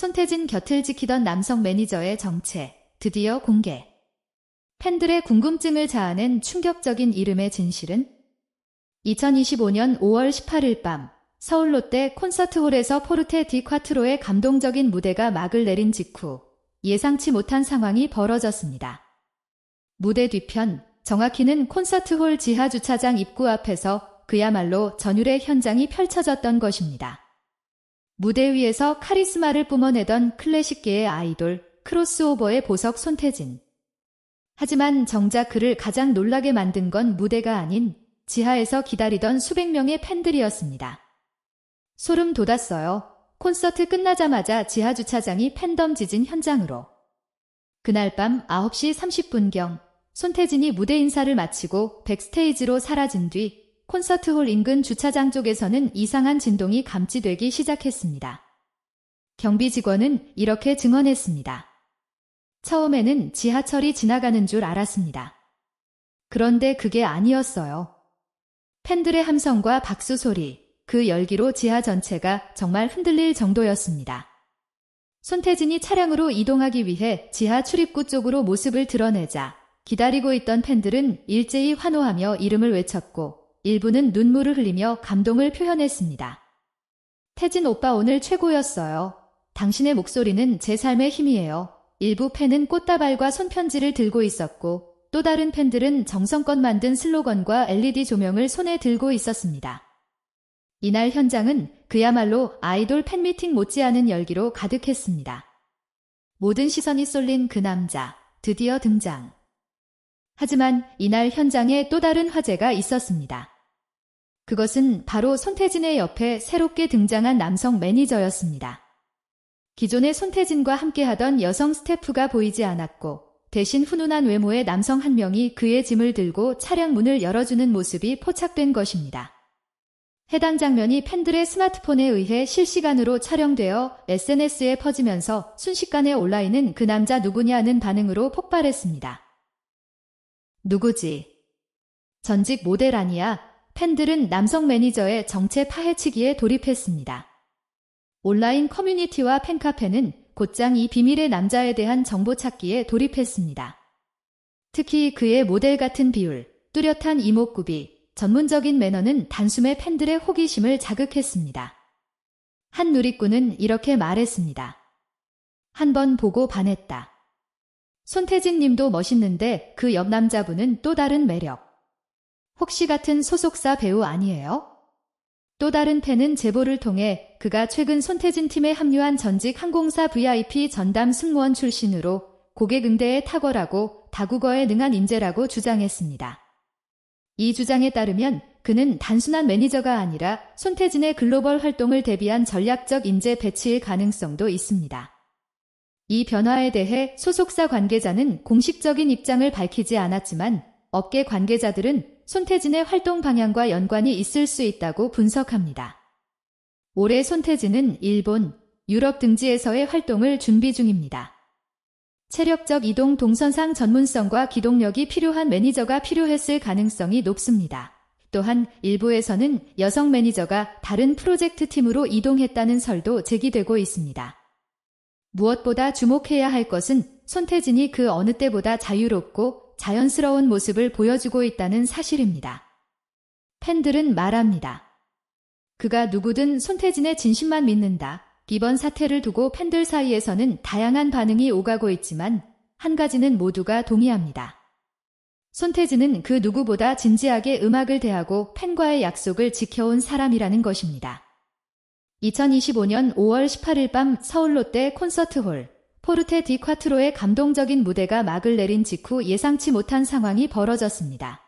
손태진 곁을 지키던 남성 매니저의 정체 드디어 공개. 팬들의 궁금증을 자아낸 충격적인 이름의 진실은 2025년 5월 18일 밤 서울 롯데 콘서트홀에서 포르테 디 콰트로의 감동적인 무대가 막을 내린 직후 예상치 못한 상황이 벌어졌습니다. 무대 뒤편 정확히는 콘서트홀 지하 주차장 입구 앞에서 그야말로 전율의 현장이 펼쳐졌던 것입니다. 무대 위에서 카리스마를 뿜어내던 클래식계의 아이돌 크로스오버의 보석 손태진. 하지만 정작 그를 가장 놀라게 만든 건 무대가 아닌 지하에서 기다리던 수백 명의 팬들이었습니다. 소름 돋았어요. 콘서트 끝나자마자 지하 주차장이 팬덤 지진 현장으로. 그날 밤 9시 30분경 손태진이 무대 인사를 마치고 백스테이지로 사라진 뒤 콘서트홀 인근 주차장 쪽에서는 이상한 진동이 감지되기 시작했습니다. 경비 직원은 이렇게 증언했습니다. 처음에는 지하철이 지나가는 줄 알았습니다. 그런데 그게 아니었어요. 팬들의 함성과 박수 소리, 그 열기로 지하 전체가 정말 흔들릴 정도였습니다. 손태진이 차량으로 이동하기 위해 지하 출입구 쪽으로 모습을 드러내자 기다리고 있던 팬들은 일제히 환호하며 이름을 외쳤고 일부는 눈물을 흘리며 감동을 표현했습니다. 태진 오빠 오늘 최고였어요. 당신의 목소리는 제 삶의 힘이에요. 일부 팬은 꽃다발과 손편지를 들고 있었고 또 다른 팬들은 정성껏 만든 슬로건과 LED 조명을 손에 들고 있었습니다. 이날 현장은 그야말로 아이돌 팬미팅 못지않은 열기로 가득했습니다. 모든 시선이 쏠린 그 남자, 드디어 등장. 하지만 이날 현장에 또 다른 화제가 있었습니다. 그것은 바로 손태진의 옆에 새롭게 등장한 남성 매니저였습니다. 기존의 손태진과 함께하던 여성 스태프가 보이지 않았고 대신 훈훈한 외모의 남성 한 명이 그의 짐을 들고 차량 문을 열어주는 모습이 포착된 것입니다. 해당 장면이 팬들의 스마트폰에 의해 실시간으로 촬영되어 SNS에 퍼지면서 순식간에 온라인은 그 남자 누구냐는 반응으로 폭발했습니다. 누구지? 전직 모델 아니야? 팬들은 남성 매니저의 정체 파헤치기에 돌입했습니다. 온라인 커뮤니티와 팬카페는 곧장 이 비밀의 남자에 대한 정보 찾기에 돌입했습니다. 특히 그의 모델 같은 비율, 뚜렷한 이목구비, 전문적인 매너는 단숨에 팬들의 호기심을 자극했습니다. 한 누리꾼은 이렇게 말했습니다. 한 번 보고 반했다. 손태진 님도 멋있는데 그 옆 남자분은 또 다른 매력. 혹시 같은 소속사 배우 아니에요? 또 다른 팬은 제보를 통해 그가 최근 손태진 팀에 합류한 전직 항공사 VIP 전담 승무원 출신으로 고객 응대에 탁월하고 다국어에 능한 인재라고 주장했습니다. 이 주장에 따르면 그는 단순한 매니저가 아니라 손태진의 글로벌 활동을 대비한 전략적 인재 배치일 가능성도 있습니다. 이 변화에 대해 소속사 관계자는 공식적인 입장을 밝히지 않았지만 업계 관계자들은 손태진의 활동 방향과 연관이 있을 수 있다고 분석합니다. 올해 손태진은 일본, 유럽 등지에서의 활동을 준비 중입니다. 체력적 이동 동선상 전문성과 기동력이 필요한 매니저가 필요했을 가능성이 높습니다. 또한 일부에서는 여성 매니저가 다른 프로젝트 팀으로 이동했다는 설도 제기되고 있습니다. 무엇보다 주목해야 할 것은 손태진이 그 어느 때보다 자유롭고 자연스러운 모습을 보여주고 있다는 사실입니다. 팬들은 말합니다. 그가 누구든 손태진의 진심만 믿는다. 이번 사태를 두고 팬들 사이에서는 다양한 반응이 오가고 있지만 한 가지는 모두가 동의합니다. 손태진은 그 누구보다 진지하게 음악을 대하고 팬과의 약속을 지켜온 사람이라는 것입니다. 2025년 5월 18일 밤 서울 롯데 콘서트홀 포르테 디 콰트로의 감동적인 무대가 막을 내린 직후 예상치 못한 상황이 벌어졌습니다.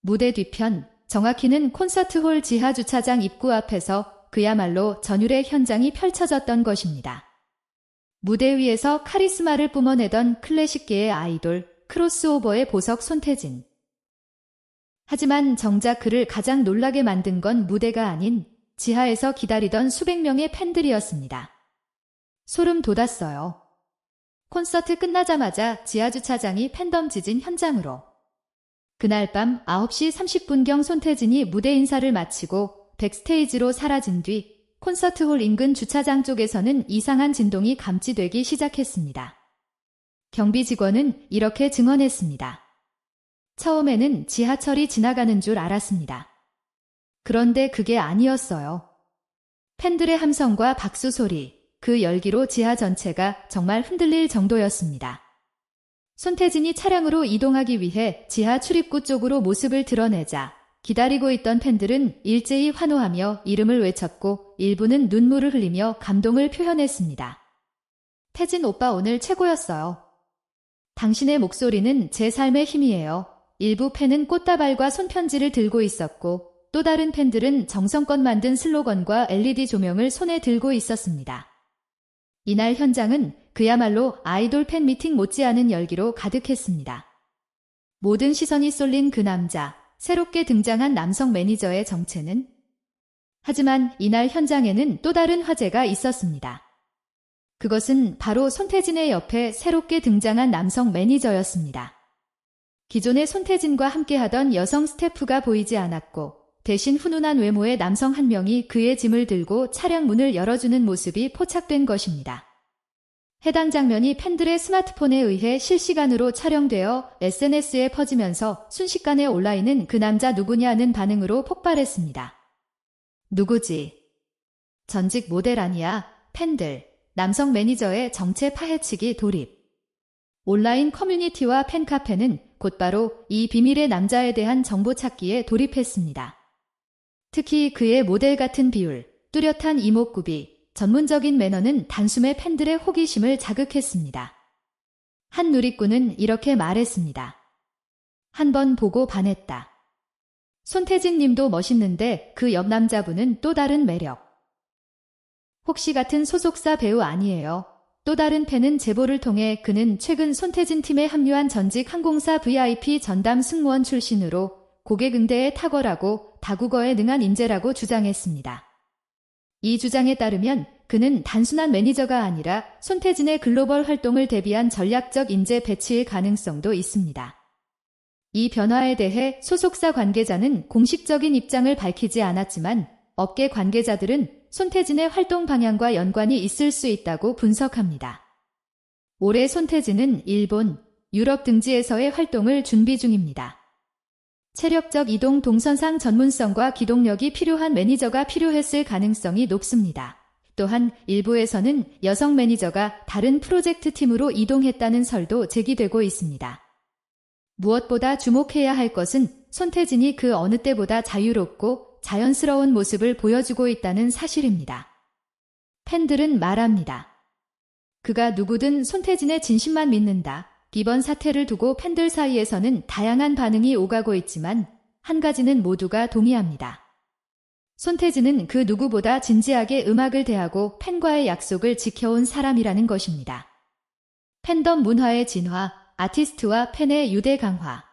무대 뒤편, 정확히는 콘서트홀 지하 주차장 입구 앞에서 그야말로 전율의 현장이 펼쳐졌던 것입니다. 무대 위에서 카리스마를 뿜어내던 클래식계의 아이돌, 크로스오버의 보석 손태진. 하지만 정작 그를 가장 놀라게 만든 건 무대가 아닌 지하에서 기다리던 수백 명의 팬들이었습니다. 소름 돋았어요. 콘서트 끝나자마자 지하주차장이 팬덤 지진 현장으로. 그날 밤 9시 30분경 손태진이 무대 인사를 마치고 백스테이지로 사라진 뒤 콘서트홀 인근 주차장 쪽에서는 이상한 진동이 감지되기 시작했습니다. 경비 직원은 이렇게 증언했습니다. 처음에는 지하철이 지나가는 줄 알았습니다. 그런데 그게 아니었어요. 팬들의 함성과 박수 소리, 그 열기로 지하 전체가 정말 흔들릴 정도였습니다. 손태진이 차량으로 이동하기 위해 지하 출입구 쪽으로 모습을 드러내자 기다리고 있던 팬들은 일제히 환호하며 이름을 외쳤고 일부는 눈물을 흘리며 감동을 표현했습니다. 태진 오빠 오늘 최고였어요. 당신의 목소리는 제 삶의 힘이에요. 일부 팬은 꽃다발과 손편지를 들고 있었고 또 다른 팬들은 정성껏 만든 슬로건과 LED 조명을 손에 들고 있었습니다. 이날 현장은 그야말로 아이돌 팬 미팅 못지않은 열기로 가득했습니다. 모든 시선이 쏠린 그 남자, 새롭게 등장한 남성 매니저의 정체는? 하지만 이날 현장에는 또 다른 화제가 있었습니다. 그것은 바로 손태진의 옆에 새롭게 등장한 남성 매니저였습니다. 기존의 손태진과 함께하던 여성 스태프가 보이지 않았고 대신 훈훈한 외모의 남성 한 명이 그의 짐을 들고 차량 문을 열어주는 모습이 포착된 것입니다. 해당 장면이 팬들의 스마트폰에 의해 실시간으로 촬영되어 SNS에 퍼지면서 순식간에 온라인은 그 남자 누구냐는 반응으로 폭발했습니다. 누구지? 전직 모델 아니야? 팬들, 남성 매니저의 정체 파헤치기 돌입. 온라인 커뮤니티와 팬카페는 곧바로 이 비밀의 남자에 대한 정보 찾기에 돌입했습니다. 특히 그의 모델 같은 비율, 뚜렷한 이목구비, 전문적인 매너는 단숨에 팬들의 호기심을 자극했습니다. 한 누리꾼은 이렇게 말했습니다. 한 번 보고 반했다. 손태진 님도 멋있는데 그 옆 남자분은 또 다른 매력. 혹시 같은 소속사 배우 아니에요. 또 다른 팬은 제보를 통해 그는 최근 손태진 팀에 합류한 전직 항공사 VIP 전담 승무원 출신으로 고객 응대에 탁월하고 다국어에 능한 인재라고 주장했습니다. 이 주장에 따르면 그는 단순한 매니저가 아니라 손태진의 글로벌 활동을 대비한 전략적 인재 배치의 가능성도 있습니다. 이 변화에 대해 소속사 관계자는 공식적인 입장을 밝히지 않았지만 업계 관계자들은 손태진의 활동 방향과 연관이 있을 수 있다고 분석합니다. 올해 손태진은 일본, 유럽 등지에서의 활동을 준비 중입니다. 체력적 이동 동선상 전문성과 기동력이 필요한 매니저가 필요했을 가능성이 높습니다. 또한 일부에서는 여성 매니저가 다른 프로젝트 팀으로 이동했다는 설도 제기되고 있습니다. 무엇보다 주목해야 할 것은 손태진이 그 어느 때보다 자유롭고 자연스러운 모습을 보여주고 있다는 사실입니다. 팬들은 말합니다. 그가 누구든 손태진의 진심만 믿는다. 이번 사태를 두고 팬들 사이에서는 다양한 반응이 오가고 있지만 한 가지는 모두가 동의합니다. 손태진은 그 누구보다 진지하게 음악을 대하고 팬과의 약속을 지켜온 사람이라는 것입니다. 팬덤 문화의 진화, 아티스트와 팬의 유대 강화,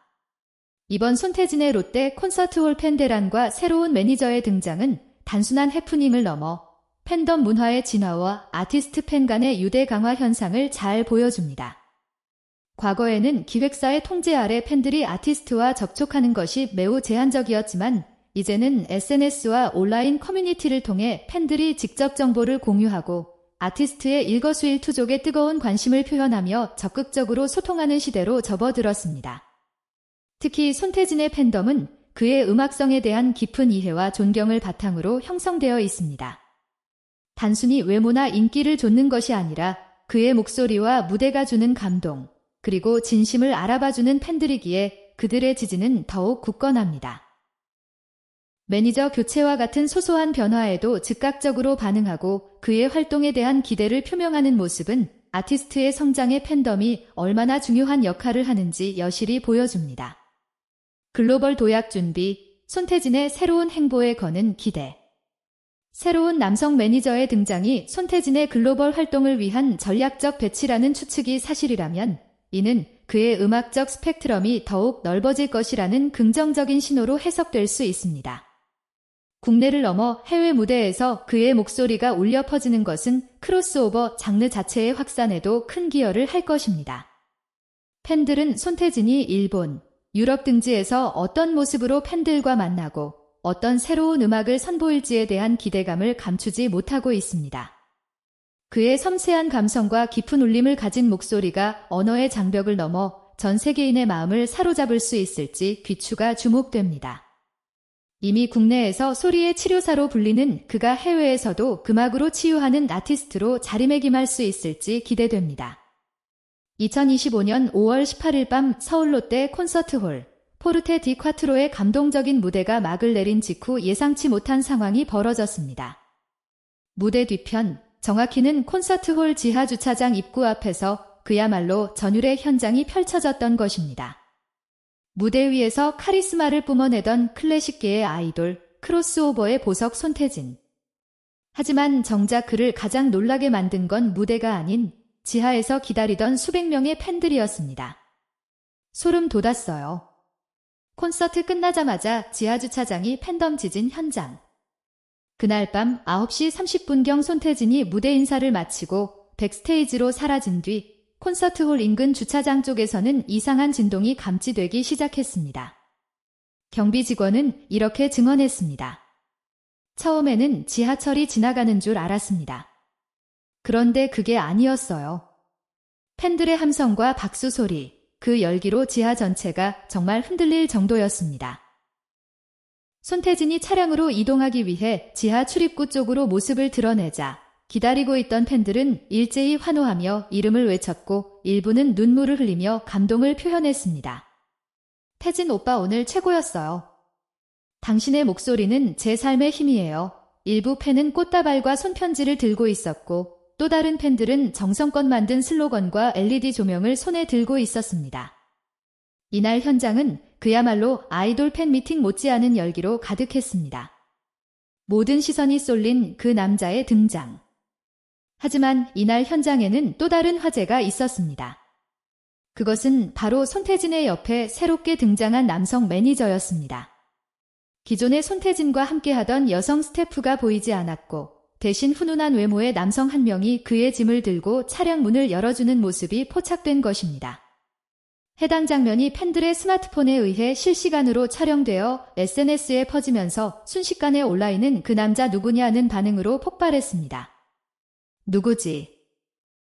이번 손태진의 롯데 콘서트홀 팬대란과 새로운 매니저의 등장은 단순한 해프닝을 넘어 팬덤 문화의 진화와 아티스트 팬 간의 유대 강화 현상을 잘 보여줍니다. 과거에는 기획사의 통제 아래 팬들이 아티스트와 접촉하는 것이 매우 제한적이었지만 이제는 SNS와 온라인 커뮤니티를 통해 팬들이 직접 정보를 공유하고 아티스트의 일거수일투족에 뜨거운 관심을 표현하며 적극적으로 소통하는 시대로 접어들었습니다. 특히 손태진의 팬덤은 그의 음악성에 대한 깊은 이해와 존경을 바탕으로 형성되어 있습니다. 단순히 외모나 인기를 좇는 것이 아니라 그의 목소리와 무대가 주는 감동, 그리고 진심을 알아봐주는 팬들이기에 그들의 지지는 더욱 굳건합니다. 매니저 교체와 같은 소소한 변화에도 즉각적으로 반응하고 그의 활동에 대한 기대를 표명하는 모습은 아티스트의 성장의 팬덤이 얼마나 중요한 역할을 하는지 여실히 보여줍니다. 글로벌 도약 준비, 손태진의 새로운 행보에 거는 기대. 새로운 남성 매니저의 등장이 손태진의 글로벌 활동을 위한 전략적 배치라는 추측이 사실이라면 이는 그의 음악적 스펙트럼이 더욱 넓어질 것이라는 긍정적인 신호로 해석될 수 있습니다. 국내를 넘어 해외 무대에서 그의 목소리가 울려 퍼지는 것은 크로스오버 장르 자체의 확산에도 큰 기여를 할 것입니다. 팬들은 손태진이 일본, 유럽 등지에서 어떤 모습으로 팬들과 만나고 어떤 새로운 음악을 선보일지에 대한 기대감을 감추지 못하고 있습니다. 그의 섬세한 감성과 깊은 울림을 가진 목소리가 언어의 장벽을 넘어 전 세계인의 마음을 사로잡을 수 있을지 귀추가 주목됩니다. 이미 국내에서 소리의 치료사로 불리는 그가 해외에서도 금악으로 치유하는 아티스트로 자리매김할 수 있을지 기대됩니다. 2025년 5월 18일 밤 서울 롯데 콘서트홀 포르테 디 콰트로의 감동적인 무대가 막을 내린 직후 예상치 못한 상황이 벌어졌습니다. 무대 뒤편, 정확히는 콘서트홀 지하 주차장 입구 앞에서 그야말로 전율의 현장이 펼쳐졌던 것입니다. 무대 위에서 카리스마를 뿜어내던 클래식계의 아이돌, 크로스오버의 보석 손태진. 하지만 정작 그를 가장 놀라게 만든 건 무대가 아닌 지하에서 기다리던 수백 명의 팬들이었습니다. 소름 돋았어요. 콘서트 끝나자마자 지하주차장이 팬덤 지진 현장. 그날 밤 9시 30분경 손태진이 무대 인사를 마치고 백스테이지로 사라진 뒤 콘서트홀 인근 주차장 쪽에서는 이상한 진동이 감지되기 시작했습니다. 경비 직원은 이렇게 증언했습니다. 처음에는 지하철이 지나가는 줄 알았습니다. 그런데 그게 아니었어요. 팬들의 함성과 박수 소리, 그 열기로 지하 전체가 정말 흔들릴 정도였습니다. 손태진이 차량으로 이동하기 위해 지하 출입구 쪽으로 모습을 드러내자 기다리고 있던 팬들은 일제히 환호하며 이름을 외쳤고 일부는 눈물을 흘리며 감동을 표현했습니다. 태진 오빠 오늘 최고였어요. 당신의 목소리는 제 삶의 힘이에요. 일부 팬은 꽃다발과 손편지를 들고 있었고 또 다른 팬들은 정성껏 만든 슬로건과 LED 조명을 손에 들고 있었습니다. 이날 현장은 그야말로 아이돌 팬 미팅 못지않은 열기로 가득했습니다. 모든 시선이 쏠린 그 남자의 등장. 하지만 이날 현장에는 또 다른 화제가 있었습니다. 그것은 바로 손태진의 옆에 새롭게 등장한 남성 매니저였습니다. 기존의 손태진과 함께하던 여성 스태프가 보이지 않았고 대신 훈훈한 외모의 남성 한 명이 그의 짐을 들고 차량 문을 열어주는 모습이 포착된 것입니다. 해당 장면이 팬들의 스마트폰에 의해 실시간으로 촬영되어 SNS에 퍼지면서 순식간에 온라인은 그 남자 누구냐는 반응으로 폭발했습니다. 누구지?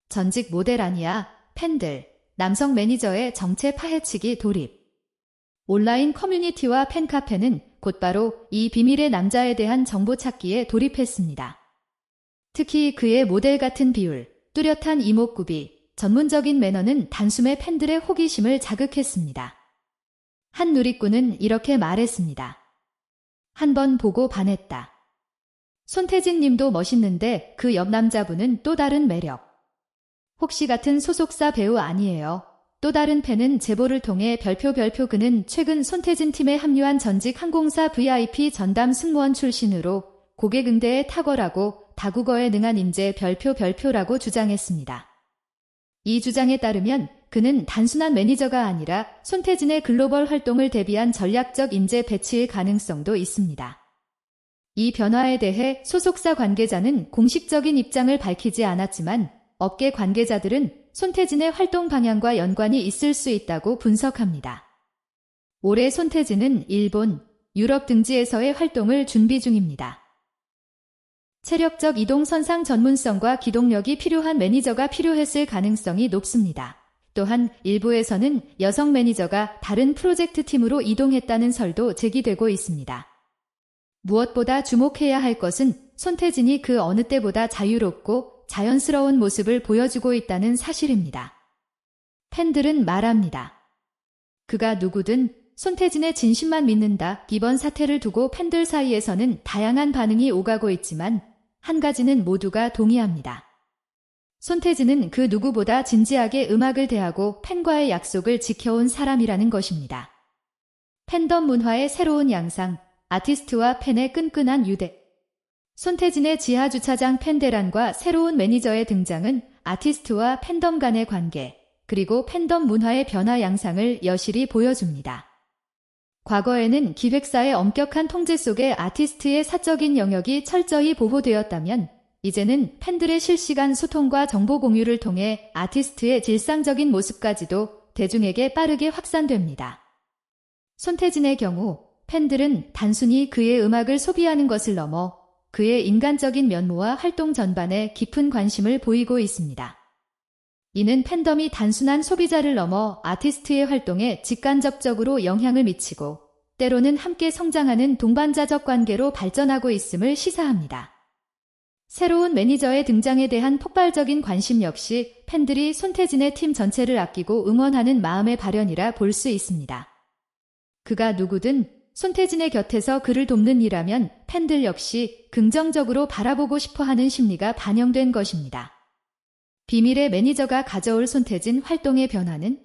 전직 모델 아니야. 팬들, 남성 매니저의 정체 파헤치기 돌입. 온라인 커뮤니티와 팬카페는 곧바로 이 비밀의 남자에 대한 정보 찾기에 돌입했습니다. 특히 그의 모델 같은 비율, 뚜렷한 이목구비, 전문적인 매너는 단숨에 팬들의 호기심을 자극했습니다. 한 누리꾼은 이렇게 말했습니다. 한 번 보고 반했다. 손태진 님도 멋있는데 그 옆 남자분은 또 다른 매력. 혹시 같은 소속사 배우 아니에요. 또 다른 팬은 제보를 통해 별표 별표 그는 최근 손태진 팀에 합류한 전직 항공사 VIP 전담 승무원 출신으로 고객 응대에 탁월하고 다국어에 능한 인재 별표 별표라고 주장했습니다. 이 주장에 따르면 그는 단순한 매니저가 아니라 손태진의 글로벌 활동을 대비한 전략적 인재 배치의 가능성도 있습니다. 이 변화에 대해 소속사 관계자는 공식적인 입장을 밝히지 않았지만 업계 관계자들은 손태진의 활동 방향과 연관이 있을 수 있다고 분석합니다. 올해 손태진은 일본, 유럽 등지에서의 활동을 준비 중입니다. 체력적 이동 선상 전문성과 기동력이 필요한 매니저가 필요했을 가능성이 높습니다. 또한 일부에서는 여성 매니저가 다른 프로젝트 팀으로 이동했다는 설도 제기되고 있습니다. 무엇보다 주목해야 할 것은 손태진이 그 어느 때보다 자유롭고 자연스러운 모습을 보여주고 있다는 사실입니다. 팬들은 말합니다. 그가 누구든 손태진의 진심만 믿는다. 이번 사태를 두고 팬들 사이에서는 다양한 반응이 오가고 있지만 한 가지는 모두가 동의합니다. 손태진은 그 누구보다 진지하게 음악을 대하고 팬과의 약속을 지켜온 사람이라는 것입니다. 팬덤 문화의 새로운 양상, 아티스트와 팬의 끈끈한 유대. 손태진의 지하 주차장 팬대란과 새로운 매니저의 등장은 아티스트와 팬덤 간의 관계, 그리고 팬덤 문화의 변화 양상을 여실히 보여줍니다. 과거에는 기획사의 엄격한 통제 속에 아티스트의 사적인 영역이 철저히 보호되었다면 이제는 팬들의 실시간 소통과 정보 공유를 통해 아티스트의 질상적인 모습까지도 대중에게 빠르게 확산됩니다. 손태진의 경우 팬들은 단순히 그의 음악을 소비하는 것을 넘어 그의 인간적인 면모와 활동 전반에 깊은 관심을 보이고 있습니다. 이는 팬덤이 단순한 소비자를 넘어 아티스트의 활동에 직간접적으로 영향을 미치고 때로는 함께 성장하는 동반자적 관계로 발전하고 있음을 시사합니다. 새로운 매니저의 등장에 대한 폭발적인 관심 역시 팬들이 손태진의 팀 전체를 아끼고 응원하는 마음의 발현이라 볼 수 있습니다. 그가 누구든 손태진의 곁에서 그를 돕는 이라면 팬들 역시 긍정적으로 바라보고 싶어 하는 심리가 반영된 것입니다. 비밀의 매니저가 가져올 손태진 활동의 변화는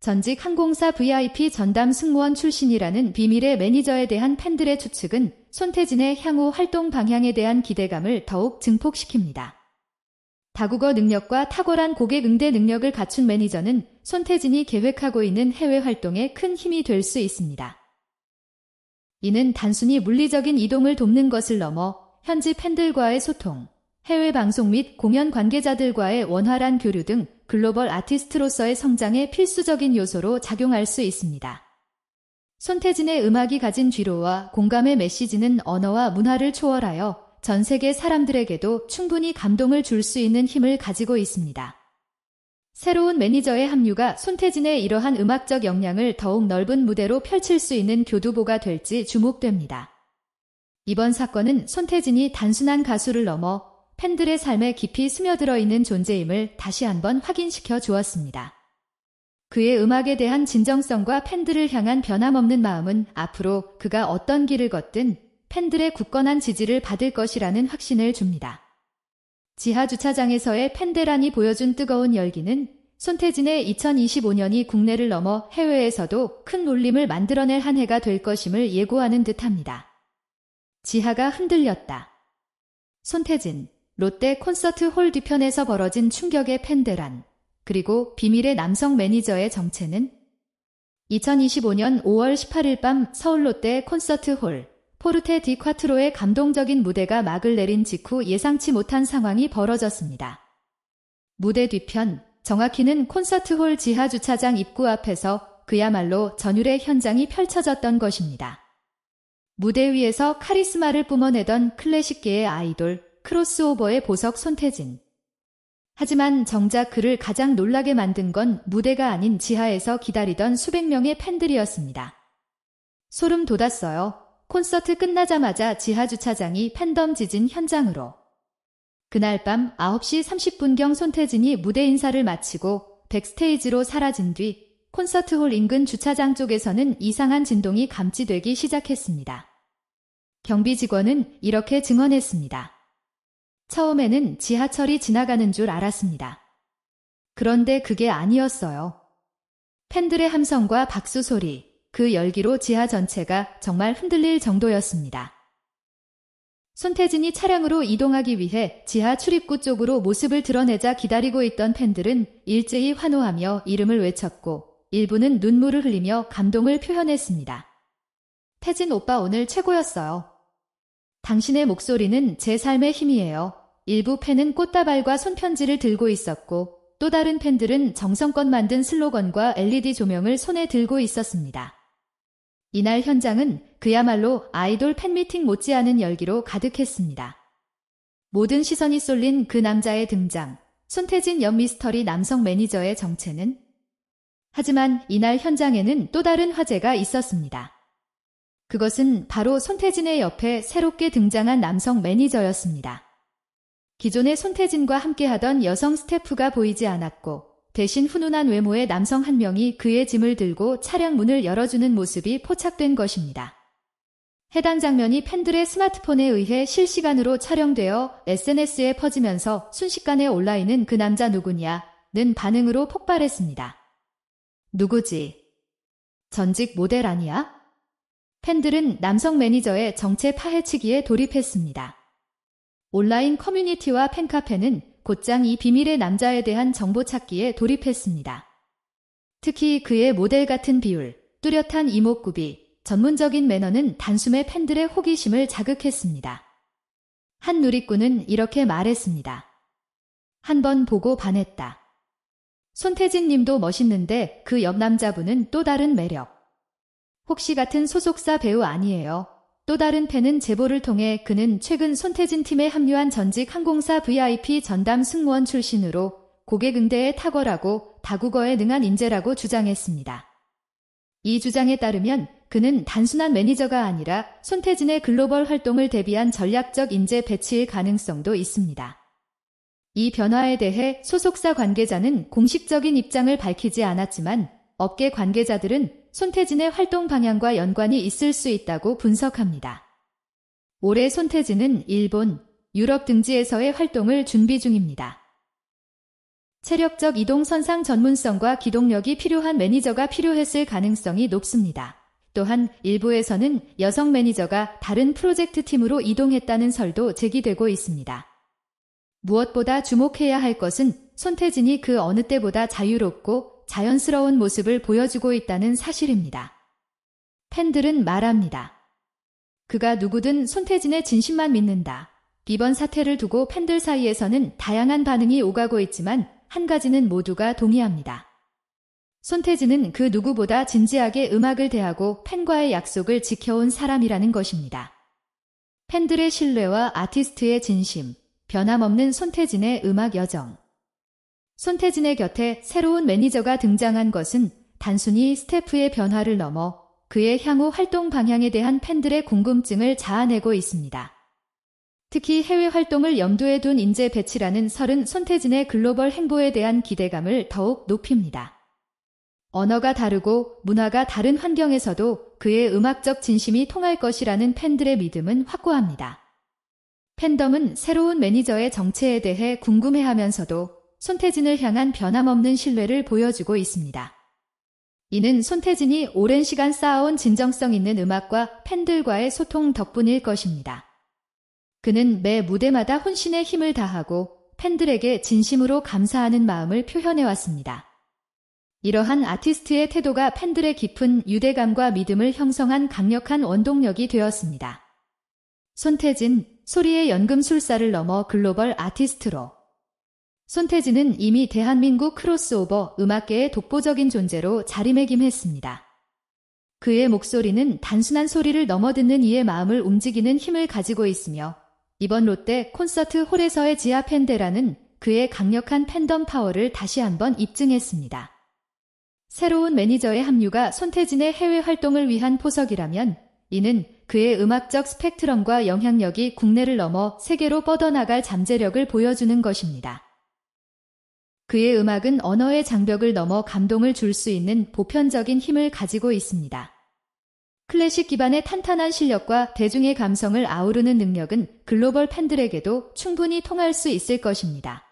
전직 항공사 VIP 전담 승무원 출신이라는 비밀의 매니저에 대한 팬들의 추측은 손태진의 향후 활동 방향에 대한 기대감을 더욱 증폭시킵니다. 다국어 능력과 탁월한 고객 응대 능력을 갖춘 매니저는 손태진이 계획하고 있는 해외 활동에 큰 힘이 될 수 있습니다. 이는 단순히 물리적인 이동을 돕는 것을 넘어 현지 팬들과의 소통, 해외 방송 및 공연 관계자들과의 원활한 교류 등 글로벌 아티스트로서의 성장에 필수적인 요소로 작용할 수 있습니다. 손태진의 음악이 가진 쥐로와 공감의 메시지는 언어와 문화를 초월하여 전 세계 사람들에게도 충분히 감동을 줄 수 있는 힘을 가지고 있습니다. 새로운 매니저의 합류가 손태진의 이러한 음악적 역량을 더욱 넓은 무대로 펼칠 수 있는 교두보가 될지 주목됩니다. 이번 사건은 손태진이 단순한 가수를 넘어 팬들의 삶에 깊이 스며들어 있는 존재임을 다시 한번 확인시켜 주었습니다. 그의 음악에 대한 진정성과 팬들을 향한 변함없는 마음은 앞으로 그가 어떤 길을 걷든 팬들의 굳건한 지지를 받을 것이라는 확신을 줍니다. 지하 주차장에서의 팬데란이 보여준 뜨거운 열기는 손태진의 2025년이 국내를 넘어 해외에서도 큰 울림을 만들어낼 한 해가 될 것임을 예고하는 듯합니다. 지하가 흔들렸다. 손태진, 롯데 콘서트 홀 뒤편에서 벌어진 충격의 팬데란, 그리고 비밀의 남성 매니저의 정체는 2025년 5월 18일 밤 서울 롯데 콘서트 홀, 포르테 디 콰트로의 감동적인 무대가 막을 내린 직후 예상치 못한 상황이 벌어졌습니다. 무대 뒤편, 정확히는 콘서트 홀 지하 주차장 입구 앞에서 그야말로 전율의 현장이 펼쳐졌던 것입니다. 무대 위에서 카리스마를 뿜어내던 클래식계의 아이돌, 크로스오버의 보석 손태진. 하지만 정작 그를 가장 놀라게 만든 건 무대가 아닌 지하에서 기다리던 수백 명의 팬들이었습니다. 소름 돋았어요. 콘서트 끝나자마자 지하 주차장이 팬덤 지진 현장으로. 그날 밤 9시 30분경 손태진이 무대 인사를 마치고 백스테이지로 사라진 뒤 콘서트홀 인근 주차장 쪽에서는 이상한 진동이 감지되기 시작했습니다. 경비 직원은 이렇게 증언했습니다. 처음에는 지하철이 지나가는 줄 알았습니다. 그런데 그게 아니었어요. 팬들의 함성과 박수 소리, 그 열기로 지하 전체가 정말 흔들릴 정도였습니다. 손태진이 차량으로 이동하기 위해 지하 출입구 쪽으로 모습을 드러내자 기다리고 있던 팬들은 일제히 환호하며 이름을 외쳤고 일부는 눈물을 흘리며 감동을 표현했습니다. 태진 오빠 오늘 최고였어요. 당신의 목소리는 제 삶의 힘이에요. 일부 팬은 꽃다발과 손편지를 들고 있었고 또 다른 팬들은 정성껏 만든 슬로건과 LED 조명을 손에 들고 있었습니다. 이날 현장은 그야말로 아이돌 팬미팅 못지않은 열기로 가득했습니다. 모든 시선이 쏠린 그 남자의 등장, 손태진 연 미스터리 남성 매니저의 정체는? 하지만 이날 현장에는 또 다른 화제가 있었습니다. 그것은 바로 손태진의 옆에 새롭게 등장한 남성 매니저였습니다. 기존의 손태진과 함께하던 여성 스태프가 보이지 않았고 대신 훈훈한 외모의 남성 한 명이 그의 짐을 들고 차량 문을 열어주는 모습이 포착된 것입니다. 해당 장면이 팬들의 스마트폰에 의해 실시간으로 촬영되어 SNS에 퍼지면서 순식간에 온라인은 그 남자 누구냐 는 반응으로 폭발했습니다. 누구지? 전직 모델 아니야? 팬들은 남성 매니저의 정체 파헤치기에 돌입했습니다. 온라인 커뮤니티와 팬카페는 곧장 이 비밀의 남자에 대한 정보 찾기에 돌입했습니다. 특히 그의 모델 같은 비율, 뚜렷한 이목구비, 전문적인 매너는 단숨에 팬들의 호기심을 자극했습니다. 한 누리꾼은 이렇게 말했습니다. 한 번 보고 반했다. 손태진 님도 멋있는데 그 옆 남자분은 또 다른 매력. 혹시 같은 소속사 배우 아니에요. 또 다른 팬은 제보를 통해 그는 최근 손태진 팀에 합류한 전직 항공사 VIP 전담 승무원 출신으로 고객 응대에 탁월하고 다국어에 능한 인재라고 주장했습니다. 이 주장에 따르면 그는 단순한 매니저가 아니라 손태진의 글로벌 활동을 대비한 전략적 인재 배치일 가능성도 있습니다. 이 변화에 대해 소속사 관계자는 공식적인 입장을 밝히지 않았지만 업계 관계자들은 손태진의 활동 방향과 연관이 있을 수 있다고 분석합니다. 올해 손태진은 일본, 유럽 등지에서의 활동을 준비 중입니다. 체력적 이동 선상 전문성과 기동력이 필요한 매니저가 필요했을 가능성이 높습니다. 또한 일부에서는 여성 매니저가 다른 프로젝트 팀으로 이동했다는 설도 제기되고 있습니다. 무엇보다 주목해야 할 것은 손태진이 그 어느 때보다 자유롭고 자연스러운 모습을 보여주고 있다는 사실입니다. 팬들은 말합니다. 그가 누구든 손태진의 진심만 믿는다. 이번 사태를 두고 팬들 사이에서는 다양한 반응이 오가고 있지만 한 가지는 모두가 동의합니다. 손태진은 그 누구보다 진지하게 음악을 대하고 팬과의 약속을 지켜온 사람이라는 것입니다. 팬들의 신뢰와 아티스트의 진심, 변함없는 손태진의 음악 여정. 손태진의 곁에 새로운 매니저가 등장한 것은 단순히 스태프의 변화를 넘어 그의 향후 활동 방향에 대한 팬들의 궁금증을 자아내고 있습니다. 특히 해외 활동을 염두에 둔 인재 배치라는 설은 손태진의 글로벌 행보에 대한 기대감을 더욱 높입니다. 언어가 다르고 문화가 다른 환경에서도 그의 음악적 진심이 통할 것이라는 팬들의 믿음은 확고합니다. 팬덤은 새로운 매니저의 정체에 대해 궁금해하면서도 손태진을 향한 변함없는 신뢰를 보여주고 있습니다. 이는 손태진이 오랜 시간 쌓아온 진정성 있는 음악과 팬들과의 소통 덕분일 것입니다. 그는 매 무대마다 혼신의 힘을 다하고 팬들에게 진심으로 감사하는 마음을 표현해왔습니다. 이러한 아티스트의 태도가 팬들의 깊은 유대감과 믿음을 형성한 강력한 원동력이 되었습니다. 손태진, 소리의 연금술사를 넘어 글로벌 아티스트로. 손태진은 이미 대한민국 크로스오버 음악계의 독보적인 존재로 자리매김했습니다. 그의 목소리는 단순한 소리를 넘어듣는 이의 마음을 움직이는 힘을 가지고 있으며 이번 롯데 콘서트 홀에서의 지하 팬데라는 그의 강력한 팬덤 파워를 다시 한번 입증했습니다. 새로운 매니저의 합류가 손태진의 해외 활동을 위한 포석이라면 이는 그의 음악적 스펙트럼과 영향력이 국내를 넘어 세계로 뻗어나갈 잠재력을 보여주는 것입니다. 그의 음악은 언어의 장벽을 넘어 감동을 줄 수 있는 보편적인 힘을 가지고 있습니다. 클래식 기반의 탄탄한 실력과 대중의 감성을 아우르는 능력은 글로벌 팬들에게도 충분히 통할 수 있을 것입니다.